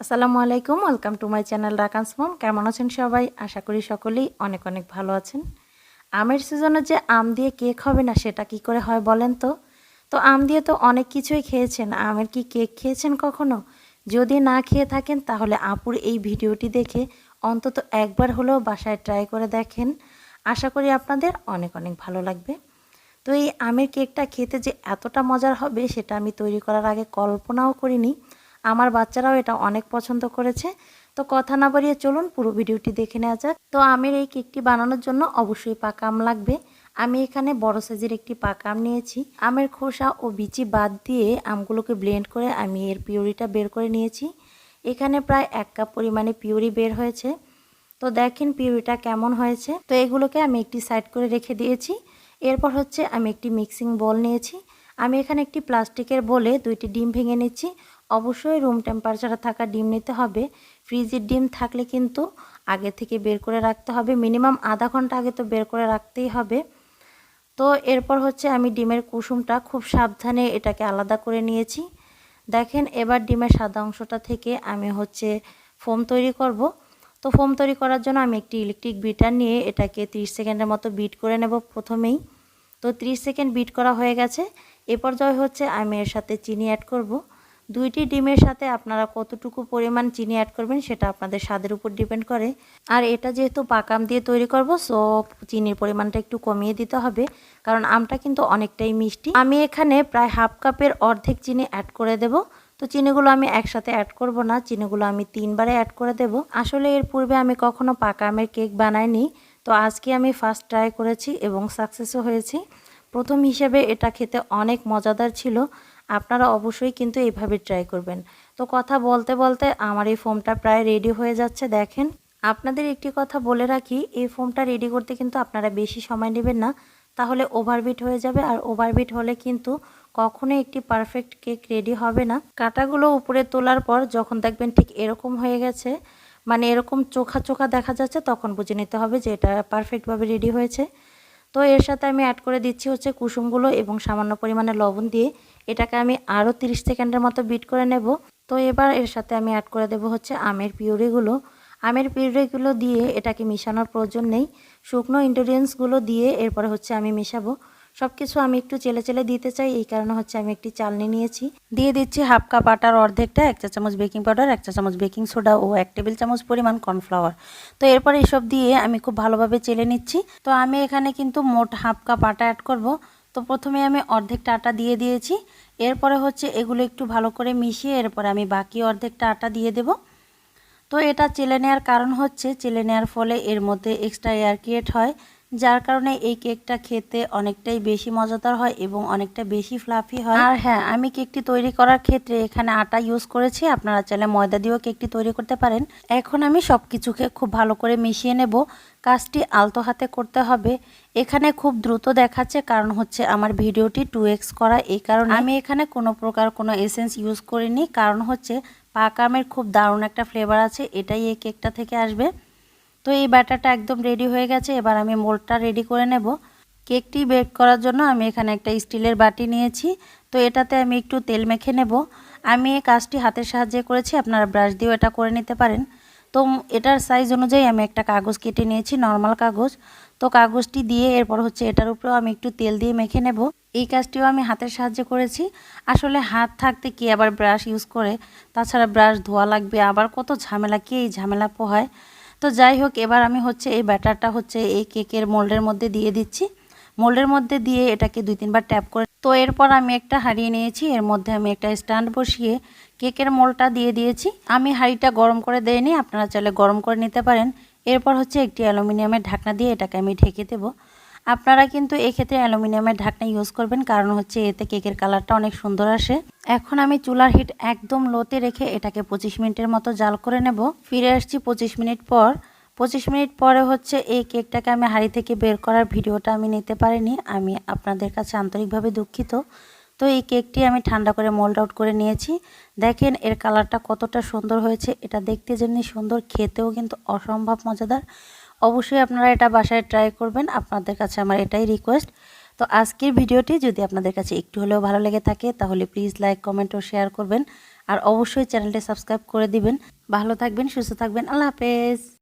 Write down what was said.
আসসালামু আলাইকুম, welcome to my channel Rakan's mom. কেমন আছেন সবাই? আশা করি সকলেই অনেক অনেক ভালো আছেন। আমের সিজনে যে আম দিয়ে কেক হবে না, সেটা কি করে হয় বলেন তো? তো আম দিয়ে তো অনেক কিছুই খেয়েছেন। আমের কি কেক খেয়েছেন কখনো? যদি না খেয়ে থাকেন, তাহলে আপুর এই ভিডিওটি দেখে অন্তত একবার হলেও বাসায় ট্রাই করে দেখেন। আশা করি আপনাদের অনেক অনেক ভালো লাগবে। তো এই আমের কেকটা খেতে যে এতটা মজার হবে, সেটা আমি তৈরি করার আগে কল্পনাও করিনি। আমার বাচ্চারাও এটা অনেক পছন্দ করেছে। তো কথা না বাড়িয়ে চলুন পুরো ভিডিওটি দেখে নেওয়া যাক। তো আমের এই কেকটি বানানোর জন্য অবশ্যই পাকা আম লাগবে। আমি এখানে বড় সাইজের একটি পাকা আম নিয়েছি। আমের খোসা ও বিচি বাদ দিয়ে আমগুলোকে ব্লেন্ড করে আমি এর পিউরিটা বের করে নিয়েছি। এখানে প্রায় এক কাপ পরিমাণে পিউরি বের হয়েছে। তো দেখেন পিউরিটা কেমন হয়েছে। তো এগুলোকে আমি একটি সাইড করে রেখে দিয়েছি। এরপর হচ্ছে আমি একটি মিক্সিং বল নিয়েছি। আমি এখানে একটি প্লাস্টিকের বলে দুইটি ডিম ভেঙে নিচ্ছি। অবশ্যই রুম টেম্পারেচারে থাকা ডিম নিতে হবে। ফ্রিজের ডিম থাকলে কিন্তু আগে থেকে বের করে রাখতে হবে। মিনিমাম আধা ঘণ্টা আগে তো বের করে রাখতেই হবে। তো এরপর হচ্ছে আমি ডিমের কুসুমটা খুব সাবধানে এটাকে আলাদা করে নিয়েছি। দেখেন, এবার ডিমের সাদা অংশটা থেকে আমি হচ্ছে ফোম তৈরি করব। তো ফোম তৈরি করার জন্য আমি একটি ইলেকট্রিক বিটার নিয়ে এটাকে 30 সেকেন্ডের মতো বিট করে নেব প্রথমেই। তো 30 সেকেন্ড বিট করা হয়ে গেছে। এ পর্যায়ে হচ্ছে আমি এর সাথে চিনি অ্যাড করব। দুইটি ডিমের সাথে আপনারা কতটুকু পরিমাণ চিনি অ্যাড করবেন সেটা আপনাদের স্বাদের উপর ডিপেন্ড করে। আর এটা যেহেতু পাকাম দিয়ে তৈরি করব সো চিনির পরিমাণটা একটু কমিয়ে দিতে হবে, কারণ আমটা কিন্তু অনেকটাই মিষ্টি। আমি এখানে প্রায় হাফ কাপের অর্ধেক চিনি অ্যাড করে দেব। তো চিনিগুলো আমি একসাথে অ্যাড করব না, চিনিগুলো আমি তিনবারে অ্যাড করে দেব। আসলে এর পূর্বে আমি কখনো পাকা আমের কেক বানাইনি, তো আজকে আমি ফার্স্ট ট্রাই করেছি এবং সাকসেসও হয়েছি। প্রথম হিসেবে এটা খেতে অনেক মজাদার ছিল। আপনারা অবশ্যই কিন্তু এইভাবে ট্রাই করবেন। তো কথা বলতে বলতে আমার এই ফোমটা প্রায় রেডি হয়ে যাচ্ছে, দেখেন। আপনাদের একটি কথা বলে রাখি, এই ফোমটা রেডি করতে কিন্তু আপনারা বেশি সময় নেবেন না, তাহলে ওভারবিট হয়ে যাবে। আর ওভারবিট হলে কিন্তু কখনোই একটি পারফেক্ট কেক রেডি হবে না। কাটাগুলো উপরে তোলার পর যখন দেখবেন ঠিক এরকম হয়ে গেছে মানে এরকম চোখা চোখা দেখা যাচ্ছে, তখন বুঝে নিতে হবে যে এটা পারফেক্টভাবে রেডি হয়েছে। তো এর সাথে আমি অ্যাড করে দিচ্ছি হচ্ছে কুসুমগুলো এবং সামান্য পরিমাণে লবণ দিয়ে এটাকে আমি আরও 30 সেকেন্ডের মতো বিট করে নেব। তো এবার এর সাথে আমি অ্যাড করে দেব হচ্ছে আমের পিউরিগুলো। আমের পিউরিগুলো দিয়ে এটাকে মিশানোর প্রয়োজন নেই। শুকনো ইনগ্রিডিয়েন্টসগুলো দিয়ে এরপরে হচ্ছে আমি মেশাবো। সব কিছু আমি একটু চেলে চেলে দিতে চাই, এই কারণে হচ্ছে আমি একটি চালনি নিয়েছি। দিয়ে দিচ্ছি হাফ কাপ আটার অর্ধেকটা, এক চা চামচ বেকিং পাউডার, এক চা চামচ বেকিং সোডা ও এক টেবিল চামচ পরিমাণ কর্নফ্লাওয়ার। তো এরপর এইসব দিয়ে আমি খুব ভালোভাবে চেলে নিচ্ছি। তো আমি এখানে কিন্তু মোট হাফ কাপ আটা অ্যাড করব। তো প্রথমে আমি অর্ধেকটা আটা দিয়ে দিয়েছি। এরপরে হচ্ছে এগুলো একটু ভালো করে মিশিয়ে এরপরে আমি বাকি অর্ধেকটা আটা দিয়ে দেব। তো এটা চেলে নেওয়ার কারণ হচ্ছে, চেলে নেওয়ার ফলে এর মধ্যে এক্সট্রা এয়ার ক্রিয়েট হয়। যার কারণে এই কেকটা খেতে অনেকটাই বেশি মজাদার হয় এবং অনেকটা বেশি ফ্লাফি হয়। আর হ্যাঁ আমি কেকটি তৈরি করার ক্ষেত্রে এখানে আটা ইউজ করেছি। আপনারা চাইলে ময়দা দিয়েও কেকটি তৈরি করতে পারেন। এখন আমি সব কিছুকে খুব ভালো করে মিশিয়ে নেব। কাজটি আলতো হাতে করতে হবে। এখানে খুব দ্রুত দেখাচ্ছে, কারণ হচ্ছে আমার ভিডিওটি টু এক্স করা। এই কারণে আমি এখানে কোনো প্রকার কোনো এসেন্স ইউজ করিনি। কারণ হচ্ছে পাকা আমের খুব দারুণ একটা ফ্লেভার আছে। এটাই এই কেকটা থেকে আসবে। তো এই ব্যাটারটা একদম রেডি হয়ে গেছে, এবার আমি মোল্ডটা রেডি করে নেব। কেকটি বেক করার জন্য আমি এখানে একটা স্টিলের বাটি নিয়েছি, তো এটাতে আমি একটু তেল মেখে নেব। আমি এই কাজটি হাতের সাহায্যে করেছি, আপনারা ব্রাশ দিয়েও এটা করে নিতে পারেন। তো এটার সাইজ অনুযায়ী আমি একটা কাগজ কেটে নিয়েছি নর্মাল কাগজ। তো কাগজটি দিয়ে এরপর হচ্ছে এটার উপরেও আমি একটু তেল দিয়ে মেখে নেব। এই কাজটিও আমি হাতের সাহায্যে করেছি। আসলে হাত থাকতে কি আবার ব্রাশ ইউজ করে? তাছাড়া ব্রাশ ধোয়া লাগবে, আবার কত ঝামেলা, কি এই ঝামেলা পোহায়? তো যাই হোক, এবার আমি হচ্ছে এই ব্যাটারটা হচ্ছে এই কেকের মোল্ডের মধ্যে দিয়ে দিচ্ছি। মোল্ডের মধ্যে দিয়ে এটাকে দুই তিনবার ট্যাপ করে তো এরপর আমি একটা হাঁড়িয়ে নিয়েছি, এর মধ্যে আমি একটা স্ট্যান্ড বসিয়ে কেকের মোলটা দিয়ে দিয়েছি। আমি হাঁড়িটা গরম করে দেয়নি আপনারা চাইলে গরম করে নিতে পারেন। এরপর হচ্ছে একটি অ্যালুমিনিয়ামের ঢাকনা দিয়ে এটাকে আমি ঢেকে দেবো। আপনারা কিন্তু এক্ষেত্রে অ্যালুমিনিয়ামের ঢাকনা ইউজ করবেন, কারণ হচ্ছে এতে কেকের কালারটা অনেক সুন্দর আসে। এখন আমি চুলার হিট একদম লোতে রেখে এটাকে পঁচিশ মিনিটের মতো জাল করে নেব। ফিরে আসছি পঁচিশ মিনিট পর। পঁচিশ মিনিট পরে হচ্ছে এই কেকটাকে আমি হাঁড়ি থেকে বের করার ভিডিওটা আমি নিতে পারিনি। আমি আপনাদের কাছে আন্তরিকভাবে দুঃখিত। তো এই কেকটি আমি ঠান্ডা করে মোল্ড আউট করে নিয়েছি। দেখেন এর কালারটা কতটা সুন্দর হয়েছে। এটা দেখতে যেমনি সুন্দর, খেতেও কিন্তু অসম্ভব মজাদার। অবশ্যই আপনারা এটা বাসায় ট্রাই করবেন। আপনাদের কাছে আমার এটাই রিকোয়েস্ট তো আজকের ভিডিওটি যদি আপনাদের কাছে একটু হলেও ভালো লেগে থাকে, তাহলে প্লিজ লাইক কমেন্ট ও শেয়ার করবেন। আর অবশ্যই চ্যানেলটি সাবস্ক্রাইব করে দিবেন। ভালো থাকবেন, সুস্থ থাকবেন। আল্লাহ হাফেজ।